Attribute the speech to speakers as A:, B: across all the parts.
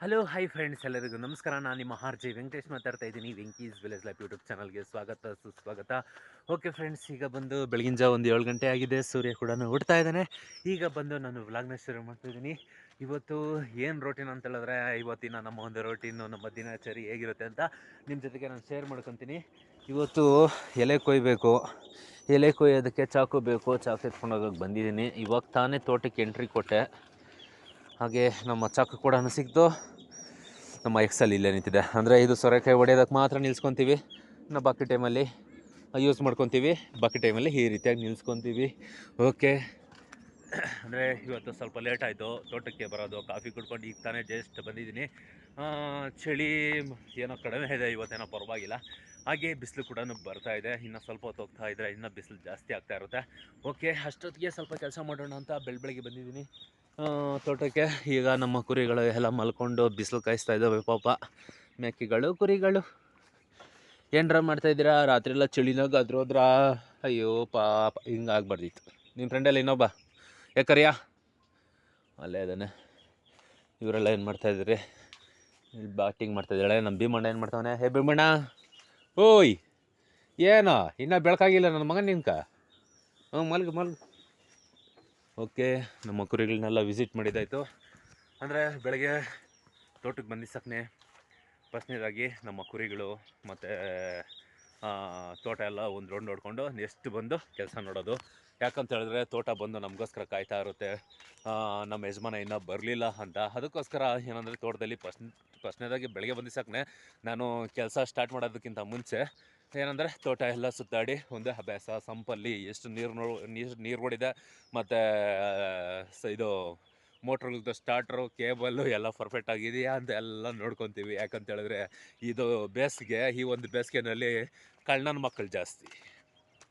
A: Hello, hi friends ಎಲ್ಲರಿಗೂ ನಮಸ್ಕಾರ. ನಾನು ನಿಮ್ಮ ಆರ್ ಜೆ ವೆಂಕಟೇಶ್ ಮಾತಾಡ್ತಾ ಇದ್ದೀನಿ. ವೆಂಕೀಸ್ ವಿಲೇಜ್ ಲೈಫ್ ಯೂಟ್ಯೂಬ್ ಚಾನಲ್ಗೆ ಸ್ವಾಗತ, ಸುಸ್ವಾಗತ. ಓಕೆ ಫ್ರೆಂಡ್ಸ್, ಈಗ ಬಂದು ಬೆಳಗಿನ ಜಾವ ಒಂದು ಏಳು ಗಂಟೆ ಆಗಿದೆ. ಸೂರ್ಯ ಕೂಡ ಹುಡ್ತಾ ಇದ್ದಾನೆ. ಈಗ ಬಂದು ನಾನು ವ್ಲಾಗ್ನ ಶುರು ಮಾಡ್ತಿದ್ದೀನಿ ಇವತ್ತು ಏನು ರೊಟೀನ್ ಅಂತ ಹೇಳಿದ್ರೆ, ಇವತ್ತಿನ ನಮ್ಮ ಒಂದು ರೋಟೀನು ನಮ್ಮ ದಿನಚರಿ ಹೇಗಿರುತ್ತೆ ಅಂತ ನಿಮ್ಮ ಜೊತೆಗೆ ನಾನು ಶೇರ್ ಮಾಡ್ಕೊತೀನಿ. ಇವತ್ತು ಎಲೆ ಕೊಯ್ಬೇಕು. ಎಲೆ ಕೊಯ್ಯೋದಕ್ಕೆ ಚಾಕು ಬೇಕು. ಚಾಕು ಎತ್ಕೊಂಡು ಹೋಗೋಕೆ ಬಂದಿದ್ದೀನಿ. ಇವಾಗ ತಾನೇ ತೋಟಕ್ಕೆ ಎಂಟ್ರಿ ಕೊಟ್ಟೆ. ಹಾಗೆ ನಮ್ಮ ಚಾಕು ಕೂಡ ಸಿಕ್ತು ನಮ್ಮ ಎಕ್ಸಲ್ ಇಲ್ಲೇ ನಿಂತಿದೆ. ಅಂದರೆ ಇದು ಸೊರೆಕಾಯಿ ಹೊಡೆಯೋದಕ್ಕೆ ಮಾತ್ರ ನಿಲ್ಸ್ಕೊತೀವಿ. ನಾವು ಬಾಕಿ ಟೈಮಲ್ಲಿ ಯೂಸ್ ಮಾಡ್ಕೊತೀವಿ. ಬಾಕಿ ಟೈಮಲ್ಲಿ ಈ ರೀತಿಯಾಗಿ ನಿಲ್ಸ್ಕೊತೀವಿ. ಓಕೆ ಅಂದರೆ ಇವತ್ತು ಸ್ವಲ್ಪ ಲೇಟ್ ಆಯಿತು. ತೋಟಕ್ಕೆ ಬರೋದು ಕಾಫಿ ಕುಡ್ಕೊಂಡು ಈಗ ತಾನೇ ಜಸ್ಟ್ ಬಂದಿದ್ದೀನಿ. ಚಳಿ ಏನೋ ಕಡಿಮೆ ಇದೆ, ಇವತ್ತೇನೋ ಪರವಾಗಿಲ್ಲ. ಹಾಗೆ ಬಿಸಿಲು ಕೂಡ ಬರ್ತಾ ಇದೆ. ಇನ್ನೂ ಸ್ವಲ್ಪ ಹೊತ್ತು ಹೋಗ್ತಾ ಇದ್ದರೆ ಇನ್ನೂ ಬಿಸಿಲು ಜಾಸ್ತಿ ಆಗ್ತಾ ಇರುತ್ತೆ. ಓಕೆ ಅಷ್ಟೊತ್ತಿಗೆ ಸ್ವಲ್ಪ ಕೆಲಸ ಮಾಡೋಣ ಅಂತ ಬೆಳ ಬೆಳಗ್ಗೆ ಬಂದಿದ್ದೀನಿ. ತೋಟಕ್ಕೆ ಈಗ ನಮ್ಮ ಕುರಿಗಳು ಎಲ್ಲ ಮಲ್ಕೊಂಡು ಬಿಸಿಲು ಕಾಯಿಸ್ತಾ ಇದ್ದಾವೆ ಪಾಪ. ಮೇಕೆಗಳು, ಕುರಿಗಳು. ಏನರ ರಾತ್ರಿ ಎಲ್ಲ ಚಳಿನಾಗ ಅದ್ರೋದ್ರ. ಅಯ್ಯೋ ಪಾಪ, ಹಿಂಗೆ ಆಗ್ಬಾರ್ದಿತ್ತು. ನಿಮ್ಮ ಫ್ರೆಂಡಲ್ಲಿ ಇನ್ನೊಬ್ಬ? ಯಾಕರಿಯಾ ಅಲ್ಲೇ ಇದ್ದಾನೆ. ಇವರೆಲ್ಲ ಏನು ಮಾಡ್ತಾ ಇದ್ದೀರಿ? ಇಲ್ಲಿ ಬ್ಯಾಟಿಂಗ್ ಮಾಡ್ತಾ ಇದ್ದಾಳೆ. ನಮ್ಮ ಭೀಮಣ್ಣ ಏನು ಮಾಡ್ತಾವನೆ? ಹೇ, ಭೀಮಣ್ಣ. ಓಯ್! ಏನೋ, ಇನ್ನೂ ಬೆಳಕಾಗಿಲ್ಲ ನನ್ನ ಮಗನ ನಿನ್ಕ. ಹ್ಞೂ ಮಲ್ಗ, ಮಲ್ಗು. ಓಕೆ, ನಮ್ಮ ಕುರಿಗಳನ್ನೆಲ್ಲ ವಿಸಿಟ್ ಮಾಡಿದ್ದಾಯಿತು. ಅಂದರೆ ಬೆಳಗ್ಗೆ ತೋಟಕ್ಕೆ ಬಂದಿಸಕ್ಕನೆ ಫಸ್ಟ್ನೇದಾಗಿ ನಮ್ಮ ಕುರಿಗಳು ಮತ್ತು ತೋಟ ಎಲ್ಲ ಒಂದು ರೌಂಡ್ ನೋಡಿಕೊಂಡು ನೆಕ್ಸ್ಟ್ ಬಂದು ಕೆಲಸ ನೋಡೋದು. ಯಾಕಂತ ಹೇಳಿದ್ರೆ ತೋಟ ಬಂದು ನಮಗೋಸ್ಕರ ಕಾಯ್ತಾ ಇರುತ್ತೆ. ನಮ್ಮ ಯಜಮಾನ ಇನ್ನೂ ಬರಲಿಲ್ಲ ಅಂತ. ಅದಕ್ಕೋಸ್ಕರ ಏನಂದರೆ ತೋಟದಲ್ಲಿ ಫಸ್ಟ್ ಫಸ್ಟ್ನೇದಾಗಿ ಬೆಳಗ್ಗೆ ಬಂದಿಸಕ್ಕನೆ ನಾನು ಕೆಲಸ ಸ್ಟಾರ್ಟ್ ಮಾಡೋದಕ್ಕಿಂತ ಮುಂಚೆ ಏನಂದರೆ ತೋಟ ಎಲ್ಲ ಸುತ್ತಾಡಿ ಒಂದು ಅಭ್ಯಾಸ, ಸಂಪಲ್ಲಿ ಎಷ್ಟು ನೀರು ನೋ ನೀರು ನೀರು ಹೊಡಿದೆ, ಮತ್ತು ಇದು ಮೋಟ್ರ್ಗಳದ್ದು ಸ್ಟಾರ್ಟ್ರು ಕೇಬಲ್ಲು ಎಲ್ಲ ಪರ್ಫೆಕ್ಟ್ ಆಗಿದೆಯಾ ಅಂತ ಎಲ್ಲ ನೋಡ್ಕೊತೀವಿ. ಯಾಕಂತ ಹೇಳಿದ್ರೆ ಇದು ಬೇಸಿಗೆ, ಈ ಒಂದು ಬೇಸಿಗೆನಲ್ಲಿ ಕಳ್ಳನ ಮಕ್ಕಳು ಜಾಸ್ತಿ.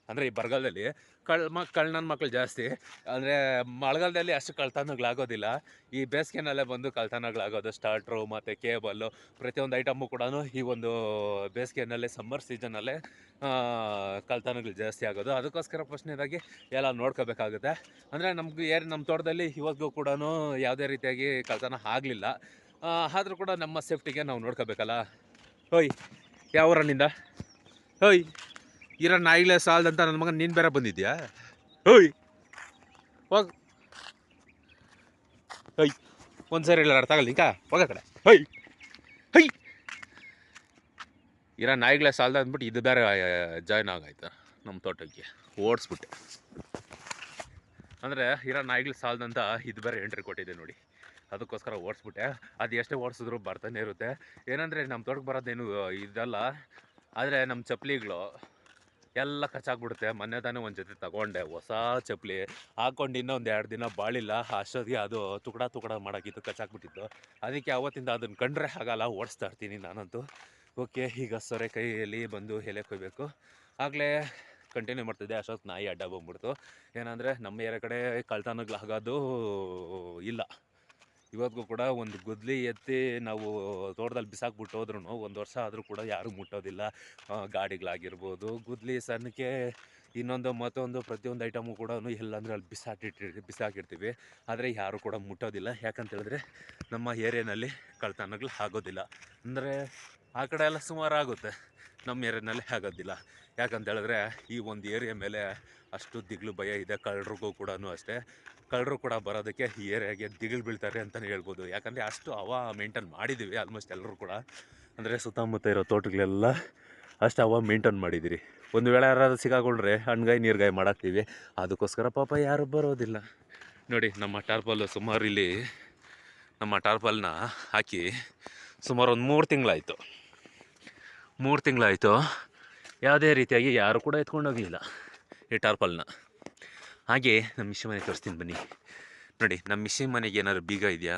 A: ಅಂದರೆ ಈ ಬರಗಾಲದಲ್ಲಿ ಕಳ್ ಮ ಕಳ್ಳನ ಮಕ್ಕಳು ಜಾಸ್ತಿ. ಅಂದರೆ ಮಳೆಗಾಲದಲ್ಲಿ ಅಷ್ಟು ಕಳ್ತನಗಳಾಗೋದಿಲ್ಲ. ಈ ಬೇಸಿಗೆನಲ್ಲೇ ಬಂದು ಕಳ್ತನಗಳಾಗೋದು ಸ್ಟಾರ್ಟ್ರು ಮತ್ತು ಕೇಬಲ್ಲು ಪ್ರತಿಯೊಂದು ಐಟಮು ಕೂಡ ಈ ಒಂದು ಬೇಸಿಗೆನಲ್ಲೇ ಸಮ್ಮರ್ ಸೀಸನಲ್ಲೇ ಕಳ್ತನಗಳು ಜಾಸ್ತಿ ಆಗೋದು. ಅದಕ್ಕೋಸ್ಕರ ಪ್ರಶ್ನೆಯಾಗಿ ಎಲ್ಲ ನೋಡ್ಕೋಬೇಕಾಗುತ್ತೆ. ಅಂದರೆ ನಮ್ಗೆ ಏರ್ ನಮ್ಮ ತೋಟದಲ್ಲಿ ಇವತ್ತಿಗೂ ಕೂಡ ಯಾವುದೇ ರೀತಿಯಾಗಿ ಕಳ್ತನ ಆಗಲಿಲ್ಲ. ಆದರೂ ಕೂಡ ನಮ್ಮ ಸೇಫ್ಟಿಗೆ ನಾವು ನೋಡ್ಕೋಬೇಕಲ್ಲ. ಹೋಯ್, ಯಾವ ಊರಲ್ಲಿಂದ? ಹೋಯ್. ಇರೋ ನಾಯಿಗಳೇ ಸಾಲದಂತ ನನ್ನ ಮಗನ ನೀನು ಬೇರೆ ಬಂದಿದ್ಯಾ? ಹೋಯ್. ಹೋಗ್. ಹೋಯ್. ಒಂದು ಇಲ್ಲ ಅರ್ಥ ಆಗಲ್ಲ ಹೋಗ ಕಡೆ. ಹೈ ಹೈ ಇರೋ ನಾಯಿಗಳೇ ಸಾಲದ ಅಂದ್ಬಿಟ್ಟು ಇದು ಬೇರೆ ಜಾಯ್ನ್ ಆಗಾಯ್ತು ನಮ್ಮ ತೋಟಕ್ಕೆ. ಓಡಿಸ್ಬಿಟ್ಟೆ. ಅಂದರೆ ಇರೋ ನಾಯಿಗಳು ಸಾಲದಂತ ಇದು ಬೇರೆ ಎಂಟ್ರಿ ಕೊಟ್ಟಿದೆ ನೋಡಿ. ಅದಕ್ಕೋಸ್ಕರ ಓಡಿಸ್ಬಿಟ್ಟೆ. ಅದು ಎಷ್ಟೇ ಓಡಿಸಿದ್ರು ಬರ್ತಾನೆ ಇರುತ್ತೆ. ಏನಂದರೆ ನಮ್ಮ ತೋಟಕ್ಕೆ ಬರೋದೇನು ಇದಲ್ಲ. ಆದರೆ ನಮ್ಮ ಚಪ್ಪಲಿಗಳು ಎಲ್ಲ ಕಚ್ಚಾಕ್ಬಿಡುತ್ತೆ ಮೊನ್ನೆ ತಾನೇ ಒಂದು ಜೊತೆ ತಗೊಂಡೆ. ಹೊಸ ಚಪ್ಪಲಿ ಹಾಕೊಂಡು ಒಂದು ಎರಡು ದಿನ ಬಾಳಿಲ್ಲ. ಅಷ್ಟೊತ್ತಿಗೆ ಅದು ತುಕಡ ತುಕಡ ಮಾಡೋಕ್ಕಿತ್ತು ಕಚ್ಚಾಕ್ಬಿಟ್ಟಿತ್ತು. ಅದಕ್ಕೆ ಅವತ್ತಿಂದ ಅದನ್ನು ಕಂಡ್ರೆ ಆಗಲ್ಲ, ಓಡಿಸ್ತಾ ಇರ್ತೀನಿ ನಾನಂತೂ. ಓಕೆ, ಈಗ ಸೊರೆ ಕೈಯಲ್ಲಿ ಬಂದು ಎಲೆ ಕೊಯ್ಬೇಕು. ಆಗಲೇ ಕಂಟಿನ್ಯೂ ಮಾಡ್ತಿದ್ದೆ. ಅಷ್ಟೊತ್ತು ನಾಯಿ ಅಡ್ಡ ಬಂದ್ಬಿಡ್ತು. ಏನಂದರೆ ನಮ್ಮ ಏರಿಯಾ ಕಡೆ ಕಳ್ತನಗಳಾಗೋದು ಇಲ್ಲ. ಇವತ್ತಿಗೂ ಕೂಡ ಒಂದು ಗುದ್ಲಿ ಎತ್ತಿ ನಾವು ತೋಟದಲ್ಲಿ ಬಿಸಾಕ್ಬಿಟ್ಟು ಹೋದ್ರೂ ಒಂದು ವರ್ಷ ಆದರೂ ಕೂಡ ಯಾರೂ ಮುಟ್ಟೋದಿಲ್ಲ. ಗಾಡಿಗಳಾಗಿರ್ಬೋದು, ಗುದ್ಲಿ ಸಣ್ಣಕ್ಕೆ ಇನ್ನೊಂದು ಮತ್ತೊಂದು ಪ್ರತಿಯೊಂದು ಐಟಮು ಕೂಡ ಎಲ್ಲಂದ್ರೆ ಅಲ್ಲಿ ಬಿಸಾಕಿಟ್ಟಿ, ಬಿಸಾಕಿರ್ತೀವಿ. ಆದರೆ ಯಾರೂ ಕೂಡ ಮುಟ್ಟೋದಿಲ್ಲ. ಯಾಕಂತೇಳಿದ್ರೆ ನಮ್ಮ ಏರಿಯಾನಲ್ಲಿ ಕಳ್ತನಗಳು ಆಗೋದಿಲ್ಲ. ಅಂದರೆ ಆ ಕಡೆ ಎಲ್ಲ ಸುಮಾರು ಆಗುತ್ತೆ ನಮ್ಮ ಏರಿಯಾನಲ್ಲಿ ಆಗೋದಿಲ್ಲ. ಯಾಕಂತೇಳಿದ್ರೆ ಈ ಒಂದು ಏರಿಯಾ ಮೇಲೆ ಅಷ್ಟು ದಿಗ್ಲು ಭಯ ಇದೆ, ಕಳ್ಳರಿಗೂ ಕೂಡ ಅಷ್ಟೇ. ಕಳ್ಳರು ಕೂಡ ಬರೋದಕ್ಕೆ ಏರಿಯಾಗೆ ದಿಗಿಲು ಬೀಳ್ತಾರೆ ಅಂತಲೇ ಹೇಳ್ಬೋದು. ಯಾಕಂದರೆ ಅಷ್ಟು ಹವಾ ಮೇಂಟೈನ್ ಮಾಡಿದ್ದೀವಿ ಆಲ್ಮೋಸ್ಟ್ ಎಲ್ಲರೂ ಕೂಡ. ಅಂದರೆ ಸುತ್ತಮುತ್ತ ಇರೋ ತೋಟಗಳೆಲ್ಲ ಅಷ್ಟು ಅವ ಮೇಂಟೈನ್ ಮಾಡಿದ್ದೀರಿ ಒಂದು ವೇಳೆ ಯಾರಾದ್ರೂ ಸಿಗಾಕೊಂಡ್ರೆ ಹಣ್ಗಾಯಿ, ನೀರ್ಗಾಯಿ ಮಾಡಾಕ್ತೀವಿ. ಅದಕ್ಕೋಸ್ಕರ ಪಾಪ ಯಾರು ಬರೋದಿಲ್ಲ. ನೋಡಿ, ನಮ್ಮ ಟಾರ್ಪಲ್ ಸುಮಾರು ಇಲ್ಲಿ, ನಮ್ಮ ಟಾರ್ಪಲ್ನ ಹಾಕಿ ಸುಮಾರು ಒಂದು ಮೂರು ತಿಂಗಳಾಯಿತು. ಮೂರು ತಿಂಗಳಾಯಿತು. ಯಾವುದೇ ರೀತಿಯಾಗಿ ಯಾರು ಕೂಡ ಎತ್ಕೊಂಡು ಹೋಗಲಿಲ್ಲ. ಈ ಟಾರ್ಪಲ್ನ. ಹಾಗೆ ನಮ್ಮ ಮಿಷಿ ಮನೆ ತೋರಿಸ್ತೀನಿ ಬನ್ನಿ. ನೋಡಿ ನಮ್ಮ ಮಿಷಿ ಮನೆಗೆ ಏನಾದ್ರು ಬೀಗ ಇದೆಯಾ?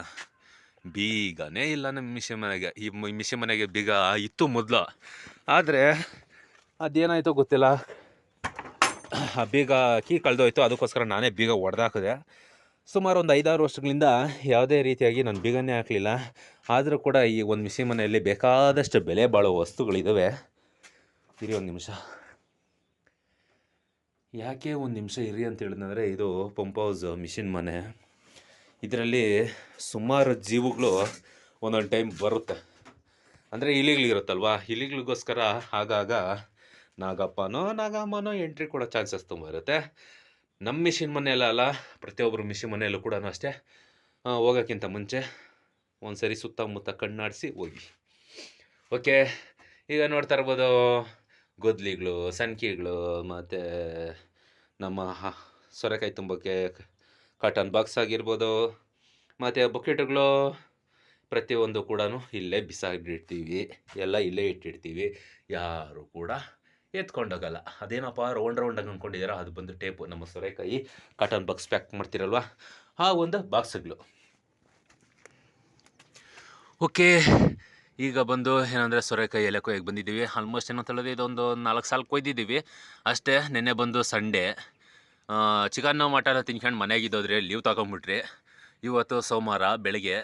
A: ಬೀಗನೇ ಇಲ್ಲ ನಮ್ಮ ಮಿಷಿ ಮನೆಗೆ. ಈ ಮಿಷಿ ಮನೆಗೆ ಬೀಗ ಇತ್ತು ಮೊದಲು. ಆದರೆ ಅದೇನಾಯಿತೋ ಗೊತ್ತಿಲ್ಲ. ಆ ಬೀಗ ಕೀ ಕಳೆದೋಯ್ತು, ಅದಕ್ಕೋಸ್ಕರ ನಾನೇ ಬೀಗ ಒಡೆದಾಕಿದೆ. ಸುಮಾರು ಒಂದು ಐದಾರು ವರ್ಷಗಳಿಂದ ಯಾವುದೇ ರೀತಿಯಾಗಿ ನಾನು ಬೀಗನೇ ಹಾಕಲಿಲ್ಲ. ಆದರೂ ಕೂಡ ಈ ಒಂದು ಮಿಷಿ ಮನೆಯಲ್ಲಿ ಬೇಕಾದಷ್ಟು ಬೆಲೆ ಬಾಳೋ ವಸ್ತುಗಳಿದ್ದಾವೆ ಇರಿ ಒಂದು ನಿಮಿಷ. ಯಾಕೆ ಒಂದು ನಿಮಿಷ ಇರಿ ಅಂತ ಹೇಳಿದ್ರೆ ಇದು ಪಂಪ್ ಹೌಸ್ ಮಿಷಿನ್ ಮನೆ. ಇದರಲ್ಲಿ ಸುಮಾರು ಜೀವಗಳು ಒಂದೊಂದು ಟೈಮ್ ಬರುತ್ತೆ. ಅಂದರೆ ಇಲಿಗಳಿರುತ್ತಲ್ವಾ ಇಲಿಗಳಿಗೋಸ್ಕರ ಆಗಾಗ ನಾಗಪ್ಪನೋ, ನಾಗಮ್ಮನೋ ಎಂಟ್ರಿ ಕೊಡೋ ಚಾನ್ಸಸ್ ತುಂಬ ಇರುತ್ತೆ. ನಮ್ಮ ಮಿಷಿನ್ ಮನೆಯಲ್ಲ ಅಲ್ಲ ಪ್ರತಿಯೊಬ್ಬರು ಮಿಷಿನ್ ಮನೆಯಲ್ಲೂ ಕೂಡ ಅಷ್ಟೇ. ಹೋಗೋಕ್ಕಿಂತ ಮುಂಚೆ ಒಂದು ಸರಿ ಸುತ್ತಮುತ್ತ ಕಣ್ಣಾಡಿಸಿ ಹೋಗಿ. ಓಕೆ, ಈಗ ನೋಡ್ತಾ ಇರ್ಬೋದು ಗೊದ್ಲಿಗಳು ಸಣ್ಕಿಗಳು ಮತ್ತು ನಮ್ಮ ಸೊರೆಕಾಯಿ ತುಂಬಕ್ಕೆ ಕಾಟನ್ ಬಾಕ್ಸ್ ಆಗಿರ್ಬೋದು, ಮತ್ತು ಬಕೆಟ್ಗಳು ಪ್ರತಿಯೊಂದು ಕೂಡ ಇಲ್ಲೇ ಬಿಸಾಕಿಡ್ತೀವಿ ಎಲ್ಲ ಇಲ್ಲೇ ಇಟ್ಟಿರ್ತೀವಿ ಯಾರು ಕೂಡ ಎತ್ಕೊಂಡೋಗಲ್ಲ. ಅದೇನಪ್ಪ ರೌಂಡ್ ರೌಂಡಾಗಿ ಅಂದ್ಕೊಂಡಿದ್ದೀರಾ? ಅದು ಬಂದು ಟೇಪು ನಮ್ಮ ಸೊರೆಕಾಯಿ ಕಾಟನ್ ಬಾಕ್ಸ್ ಪ್ಯಾಕ್ ಮಾಡ್ತಿರಲ್ವ? ಆ ಒಂದು ಬಾಕ್ಸ್ಗಳು ಓಕೆ ಈಗ ಬಂದು ಏನಂದರೆ ಸೊರೆಕಾಯಿ ಎಲೆ ಕೊಯ್ಯಕ್ಕೆ ಬಂದಿದ್ದೀವಿ? ಆಲ್ಮೋಸ್ಟ್ ಏನೋ ತಳೋದು ಇದೊಂದು ನಾಲ್ಕು ಸಾಲ ಕೊಯ್ದಿದ್ದೀವಿ ಅಷ್ಟೇ ನಿನ್ನೆ ಬಂದು ಸಂಡೇ ಚಿಕನ್ನು ಮಟನ್ ತಿನ್ಕೊಂಡು ಮನೆಯಾಗಿದ್ದೋದ್ರೆ ಲೀವ್ ತಗೊಂಬಿಟ್ರಿ. ಇವತ್ತು ಸೋಮವಾರ ಬೆಳಗ್ಗೆ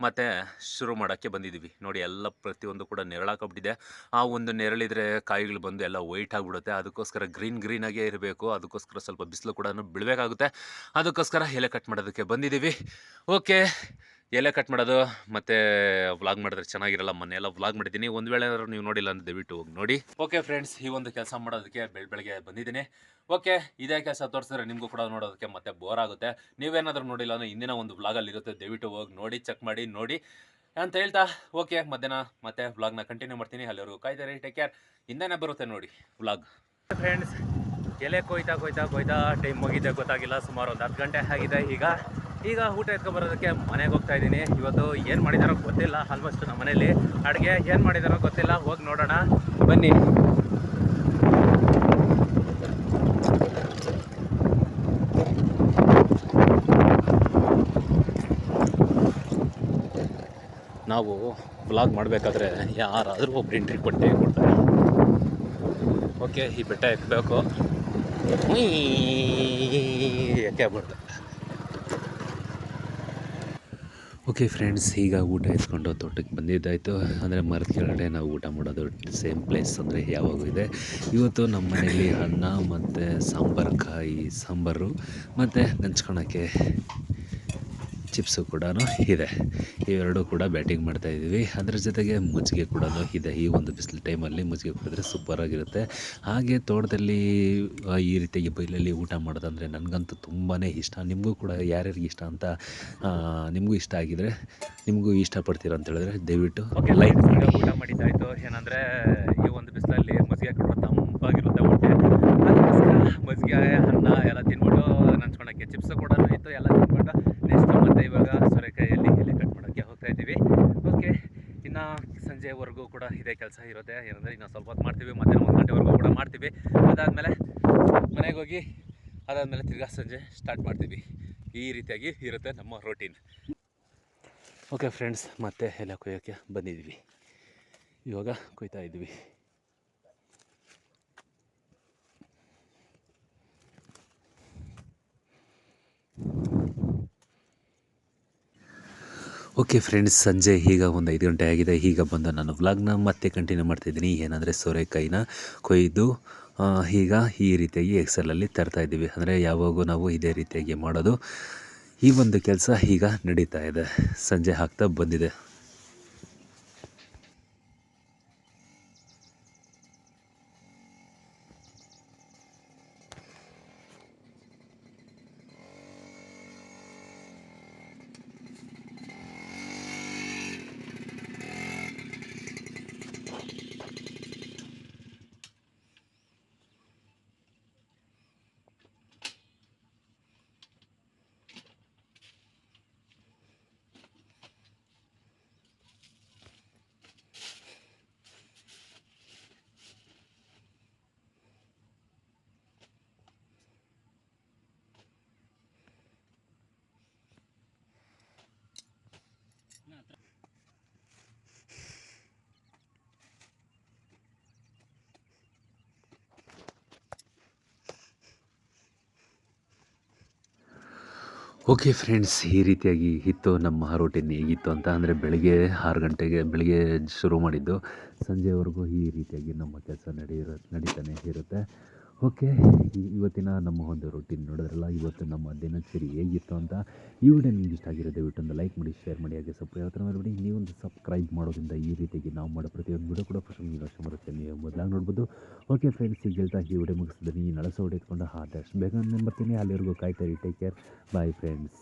A: ಮತ್ತು ಶುರು ಮಾಡೋಕ್ಕೆ ಬಂದಿದ್ದೀವಿ. ನೋಡಿ, ಎಲ್ಲ ಪ್ರತಿಯೊಂದು ಕೂಡ ನೆರಳಾಕೊಬಿಟ್ಟಿದೆ ಆ ಒಂದು ನೆರಳಿದ್ರೆ ಕಾಯಿಗಳು ಬಂದು ಎಲ್ಲ ವೈಟ್ ಆಗಿಬಿಡುತ್ತೆ. ಅದಕ್ಕೋಸ್ಕರ ಗ್ರೀನ್ ಗ್ರೀನಾಗೇ ಇರಬೇಕು. ಅದಕ್ಕೋಸ್ಕರ ಸ್ವಲ್ಪ ಬಿಸಿಲು ಕೂಡ ಬಿಡಬೇಕಾಗುತ್ತೆ ಅದಕ್ಕೋಸ್ಕರ ಎಲೆ ಕಟ್ ಮಾಡೋದಕ್ಕೆ ಬಂದಿದ್ದೀವಿ. ಓಕೆ ಎಲೆ ಕಟ್ ಮಾಡೋದು ಮತ್ತು ವ್ಲಾಗ್ ಮಾಡಿದ್ರೆ ಚೆನ್ನಾಗಿರಲ್ಲ ಮೊನ್ನೆ ಎಲ್ಲ ವ್ಲಾಗ್ ಮಾಡಿದ್ದೀನಿ. ಒಂದು ವೇಳೆ ಏನಾದ್ರು ನೀವು ನೋಡಿಲ್ಲ ಅಂದರೆ ದಯವಿಟ್ಟು ಹೋಗಿ ನೋಡಿ. ಓಕೆ ಫ್ರೆಂಡ್ಸ್ ಈ ಒಂದು ಕೆಲಸ ಮಾಡೋದಕ್ಕೆ ಬೆಳ ಬೆಳಗ್ಗೆ ಬಂದಿದ್ದೀನಿ. ಓಕೆ ಇದೇ ಕೆಲಸ ತೋರಿಸಿದ್ರೆ ನಿಮಗೂ ಕೂಡ ನೋಡೋದಕ್ಕೆ ಮತ್ತೆ ಬೋರ್ ಆಗುತ್ತೆ. ನೀವೇನಾದರೂ ನೋಡಿಲ್ಲ ಅಂದ್ರೆ ಇಂದಿನ ಒಂದು ವ್ಲಾಗಲ್ಲಿ ಇರುತ್ತೆ ದಯವಿಟ್ಟು ಹೋಗಿ ನೋಡಿ ಚೆಕ್ ಮಾಡಿ ನೋಡಿ ಅಂತ ಹೇಳ್ತಾ ಓಕೆ ಮಧ್ಯಾಹ್ನ ಮತ್ತೆ ವ್ಲಾಗ್ನ ಕಂಟಿನ್ಯೂ ಮಾಡ್ತೀನಿ. ಅಲ್ಲಿವರೆಗೂ ಕಾಯ್ತಾರೆ ಟೇಕ್ ಕೇರ್ ಇಂದೇನೆ ಬರುತ್ತೆ ನೋಡಿ ವ್ಲಾಗ್ ಫ್ರೆಂಡ್ಸ್ ಎಲೆ ಕೊಯ್ತಾ ಕೊಯ್ತಾ ಕೊಯ್ತಾ ಟೈಮ್ ಮುಗಿದೆ ಗೊತ್ತಾಗಿಲ್ಲ ಸುಮಾರು ಒಂದು ಹತ್ತು ಗಂಟೆ ಆಗಿದೆ. ಈಗ ಈಗ ಊಟ ಎತ್ಕೊಬರೋದಕ್ಕೆ ಮನೆಗೆ ಹೋಗ್ತಾ ಇದ್ದೀನಿ. ಇವತ್ತು ಏನು ಮಾಡಿದಾರೋ ಗೊತ್ತಿಲ್ಲ ಆಲ್ಮೋಸ್ಟ್ ನಮ್ಮ ಮನೇಲಿ ಅಡುಗೆ ಏನು ಮಾಡಿದಾರೋ ಗೊತ್ತಿಲ್ಲ, ಹೋಗಿ ನೋಡೋಣ. ಬನ್ನಿ. ನಾವು ಬ್ಲಾಗ್ ಮಾಡಬೇಕಾದ್ರೆ ಯಾರಾದರೂ ಒಬ್ರು ಎಂಟ್ರಿ ಕೊಟ್ಟೆ ಕೊಡ್ತಾರೆ. ಓಕೆ ಈ ಬೆಟ್ಟ ಎತ್ತಬೇಕು ಯಾಕೆ ಆಗ್ಬಾರ್ದು ಓಕೆ ಫ್ರೆಂಡ್ಸ್ ಈಗ ಊಟ ಎತ್ಕೊಂಡು ತೋಟಕ್ಕೆ ಬಂದಿದ್ದಾಯಿತು. ಅಂದರೆ ಮರದ ಕೆಳಗಡೆ ನಾವು ಊಟ ಮಾಡೋದು ಸೇಮ್ ಪ್ಲೇಸ್ ಅಂದರೆ ಯಾವಾಗೂ ಇದೆ. ಇವತ್ತು ನಮ್ಮ ಮನೆಯಲ್ಲಿ ಅನ್ನ ಮತ್ತು ಸಾಂಬಾರು ಕಾಯಿ, ಸಾಂಬಾರು ಮತ್ತು ನೆಂಚ್ಕೊಳಕ್ಕೆ ಚಿಪ್ಸು ಕೂಡ ಇದೆ. ಇವೆರಡೂ ಕೂಡ ಬ್ಯಾಟಿಂಗ್ ಮಾಡ್ತಾ ಇದ್ದೀವಿ. ಅದ್ರ ಜೊತೆಗೆ ಮಜ್ಜಿಗೆ ಕೂಡ ಇದೆ. ಈ ಒಂದು ಬಿಸಿಲು ಟೈಮಲ್ಲಿ ಮಜ್ಜಿಗೆ ಕುಡಿದ್ರೆ ಸೂಪರಾಗಿರುತ್ತೆ ಹಾಗೆ ತೋಟದಲ್ಲಿ ಈ ರೀತಿಯಾಗಿ ಬೈಲಲ್ಲಿ ಊಟ ಮಾಡೋದಂದರೆ ನನಗಂತೂ ತುಂಬಾ ಇಷ್ಟ. ನಿಮಗೂ ಕೂಡ ಯಾರ್ಯಾರಿಗೆ ಇಷ್ಟ ಅಂತ ನಿಮಗೂ ಇಷ್ಟ ಆಗಿದರೆ ನಿಮಗೂ ಇಷ್ಟಪಡ್ತೀರ ಅಂತ ಹೇಳಿದ್ರೆ ದಯವಿಟ್ಟು ಲೈಕ್ ಮಾಡಿ, ಊಟ ಮಾಡಿದ್ದಾಯಿತು. ಏನಂದರೆ, ಈ ಒಂದು ಬಿಸಿಲಲ್ಲಿ ಮಜ್ಜಿಗೆ ಕೊಟ್ಟರೆ ತಂಪಾಗಿರುತ್ತೆ ಹೊಟ್ಟೆ ಅದಕ್ಕೋಸ್ಕರ ಮಜ್ಜಿಗೆ ಅನ್ನ ಎಲ್ಲ ತಿನ್ಬಿಟ್ಟು ನಂಚ್ಕೊಳಕ್ಕೆ ಚಿಪ್ಸ್ ಕೂಡ ಇತ್ತು ಎಲ್ಲ ತಿನ್ಬಿಟ್ಟು ನೆಕ್ಸ್ಟ್ ಮತ್ತೆ ಇವಾಗ ಸೊರೆಕಾಯಲ್ಲಿ ಎಲೆ ಕಟ್ ಮಾಡೋಕ್ಕೆ ಹೋಗ್ತಾ ಇದ್ದೀವಿ ಓಕೆ ಇನ್ನು ಸಂಜೆವರೆಗೂ ಕೂಡ ಇದೇ ಕೆಲಸ ಇರುತ್ತೆ. ಏನಂದರೆ ಇನ್ನು ಸ್ವಲ್ಪ ಹೊತ್ತು ಮಾಡ್ತೀವಿ, ಮಧ್ಯಾಹ್ನ ಒಂದು ಗಂಟೆವರೆಗೂ ಕೂಡ ಮಾಡ್ತೀವಿ. ಅದಾದಮೇಲೆ ಮನೆಗೆ ಹೋಗಿ ಅದಾದಮೇಲೆ ತಿರ್ಗಾ ಸಂಜೆ ಸ್ಟಾರ್ಟ್ ಮಾಡ್ತೀವಿ. ಈ ರೀತಿಯಾಗಿ ಇರುತ್ತೆ ನಮ್ಮ ರೋಟೀನ್ ಓಕೆ ಫ್ರೆಂಡ್ಸ್ ಮತ್ತೆ ಎಲ್ಲ ಕೊಯ್ಯೋಕ್ಕೆ ಬಂದಿದ್ವಿ ಇವಾಗ ಕೊಯ್ತಾ ಇದ್ದೀವಿ. ಓಕೆ ಫ್ರೆಂಡ್ಸ್, ಸಂಜೆ ಈಗ ಒಂದು ಐದು ಗಂಟೆ ಆಗಿದೆ. ಈಗ ಬಂದು ನಾನು ವ್ಲಾಗ್ನ ಮತ್ತೆ ಕಂಟಿನ್ಯೂ ಮಾಡ್ತಾಯಿದ್ದೀನಿ ಏನಂದರೆ ಸೋರೆಕಾಯಿನ ಕೊಯ್ದು ಈಗ ಈ ರೀತಿಯಾಗಿ ಎಕ್ಸಲಲ್ಲಿ ತರ್ತಾ ಇದ್ದೀವಿ. ಅಂದರೆ ಯಾವಾಗೂ ನಾವು ಇದೇ ರೀತಿಯಾಗಿ ಮಾಡೋದು. ಈ ಒಂದು ಕೆಲಸ ಈಗ ನಡೀತಾ ಇದೆ. ಸಂಜೆ ಆಗ್ತಾ ಬಂದಿದೆ. ಓಕೆ ಫ್ರೆಂಡ್ಸ್ ಈ ರೀತಿಯಾಗಿ ಇತ್ತು ನಮ್ಮ ರೂಟೀನ್ ಹೇಗಿತ್ತು ಅಂತ ಅಂದರೆ ಬೆಳಗ್ಗೆ ಆರು ಗಂಟೆಗೆ ಬೆಳಗ್ಗೆ ಶುರು ಮಾಡಿದ್ದು, ಸಂಜೆವರೆಗೂ ಈ ರೀತಿಯಾಗಿ ನಮ್ಮ ಕೆಲಸ ನಡೆಯಿರೋ ನಡೀತಾನೆ ಇರುತ್ತೆ. ಓಕೆ ಇವತ್ತಿನ ನಮ್ಮ ಒಂದು ರೊಟೀನ್ ನೋಡಿದ್ರಲ್ಲ, ಇವತ್ತು ನಮ್ಮ ದಿನಚರಿ ಹೇಗಿತ್ತು ಅಂತ, ಈ ವಿಡಿಯೋ ನಿಮ್ಗೆ ಇಷ್ಟ ಆಗಿರೋ ದಯವಿಟ್ಟು ಒಂದು ಲೈಕ್ ಮಾಡಿ ಶೇರ್ ಮಾಡಿ, ಹಾಗೆ ಯಾವ ಥರ ಮಾಡಿಬಿಡಿ ನೀವೊಂದು ಸಬ್ಸ್ಕ್ರೈಬ್ ಮಾಡೋದ್ರಿಂದ ಈ ರೀತಿಯಾಗಿ ನಾವು ಮಾಡೋ ಪ್ರತಿಯೊಂದು ವಿಡಿಯೋ ಕೂಡ ಫಸ್ಟ್ ನೀವು ವರ್ಷ ಬರುತ್ತೆ. ನೀವು ಮೊದಲಾಗಿ ನೋಡ್ಬೋದು. ಓಕೆ ಫ್ರೆಂಡ್ಸ್ ಈಗ ಹೇಳ್ತಾ ಈ ವಿಡಿಯೋ ಮುಗಿಸಿದ್ರೆ ಈ ನಳಸ ಹಾ ಆದಷ್ಟು ಬೇಗ ನಾನು ಬರ್ತೀನಿ. ಅಲ್ಲಿವರೆಗೂ ಕಾಯ್ತಾರೆ ಟೇಕ್ ಕೇರ್ ಬಾಯ್ ಫ್ರೆಂಡ್ಸ್